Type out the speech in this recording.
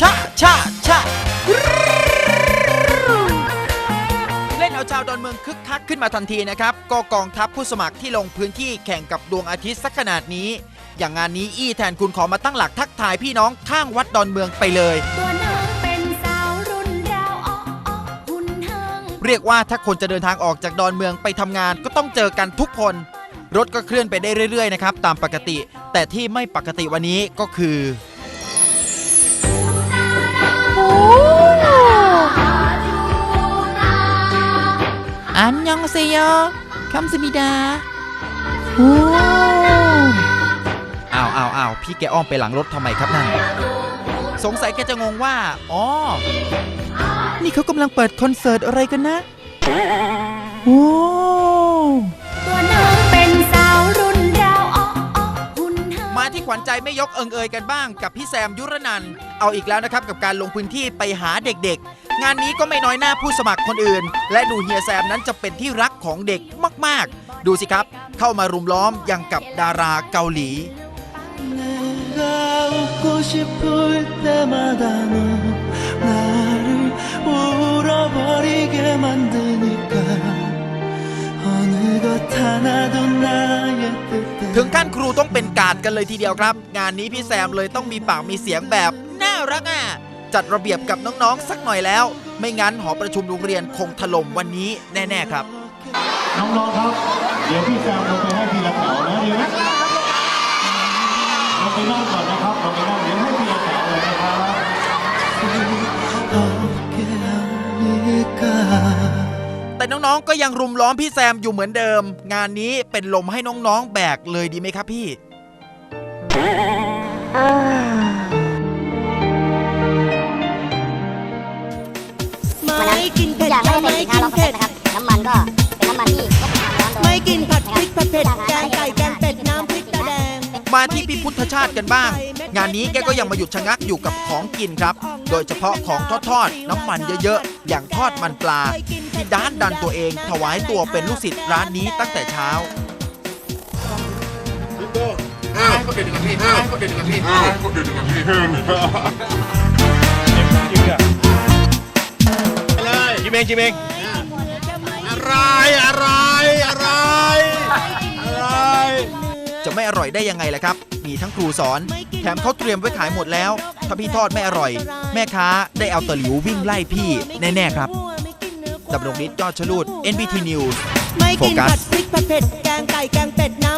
ชะชะชะเล่นเอาชาวดอนเมืองคึกคักขึ้นมาทันทีนะครับ ก็กองทัพผู้สมัครที่ลงพื้นที่แข่งกับดวงอาทิตย์สักขนาดนี้ อย่างงานนี้อี้แทนคุณขอมาตั้งหลักทักทายพี่น้องข้างวัดดอนเมืองไปเลย เรียกว่าถ้าคนจะเดินทางออกจากดอนเมืองไปทำงานก็ต้องเจอกันทุกคน รถก็เคลื่อนไปได้เรื่อยๆนะครับตามปกติ แต่ที่ไม่ปกติวันนี้ก็คือ อันยองเซโยคัมสมิดาโอ้อ้าวอ้าวอ้าวพี่แกอ้อมไปหลังรถทำไมครับนั่นสงสัยแกจะงงว่า อ๋อ นี่เขากำลังเปิดคอนเสิร์ตอะไรกันนะ โอ้ตัวน้องเป็นสาวรุ่นราวอ้ออ้อหุ่นเฮิงมาที่ขวัญใจไม่ยกเอิงเอยกันบ้างกับพี่แซมยุรนันท์เอาอีกแล้วนะครับกับการลงพื้นที่ไปหาเด็กๆ งานนี้ก็ไม่น้อยหน้าผู้สมัครคนอื่น และดูเฮียแซมนั้นจะเป็นที่รักของเด็กมาก ๆ ดูสิครับ เข้ามารุมล้อมอย่างกับดาราเกาหลี ถึงขั้นครูต้องเป็นกาดกันเลยทีเดียวครับ งานนี้พี่แซมเลยต้องมีปากมีเสียงแบบน่ารักอะ จัดระเบียบกับน้องๆ สักหน่อยแล้ว ไม่งั้นหอประชุมโรงเรียนคงถล่มวันนี้แน่ๆครับ น้องๆครับ เดี๋ยวพี่แซมลงไปให้ทีละแถวนะเดี๋ยวนะลงไปนั่งก่อนนะครับเราไปนั่งเดี๋ยวให้ทีละแถวเลยนะครับแต่น้องๆ ก็ยังรุมล้อมพี่แซมอยู่เหมือนเดิม งานนี้เป็นลมให้น้องๆ แบกเลยดีไหมครับพี่ ไม่กินเผ็ดอย่างจะไม่ไม่ได้กิเป็นนสินค้าร้อยเปอร์เซ็นต์เผ็ดนะครับน้ำมันก็เป็นน้ำมันที่ก็ผ่านร้อนโดยไม่กินผัดพริกผัดเผ็ดแกงไก่แกงเป็ดน้ำพริกตาแดง มาที่พี่พุทธชาติกันบ้าง งานนี้แกก็ยังมาหยุดชะงักอยู่กับของกินครับ โดยเฉพาะของทอดๆน้ำมันเยอะๆ อย่างทอดมันปลา ที่ด้านดันตัวเองถวายตัวเป็นลูกศิษย์ร้านนี้ตั้งแต่เช้าจิมเอ งจิมเองอะไรอะไรอะไรอะไร จะไม่อร่อยได้ยังไงล่ะครับ มีทั้งครูสอน แถมเขาเตรียมไว้ขายหมดแล้ว ถ้าพี่ทอดไม่อร่อย แม่ค้าได้เอาตะหลิววิ่งไล่พี่แน่ๆครับดำรงฤทธิ์ยอดชลูด NBT News ไม่กินโฟกัสผัดพริกผัดเผ็ดแกงไก่แกงเป็ดน้ำพริกตา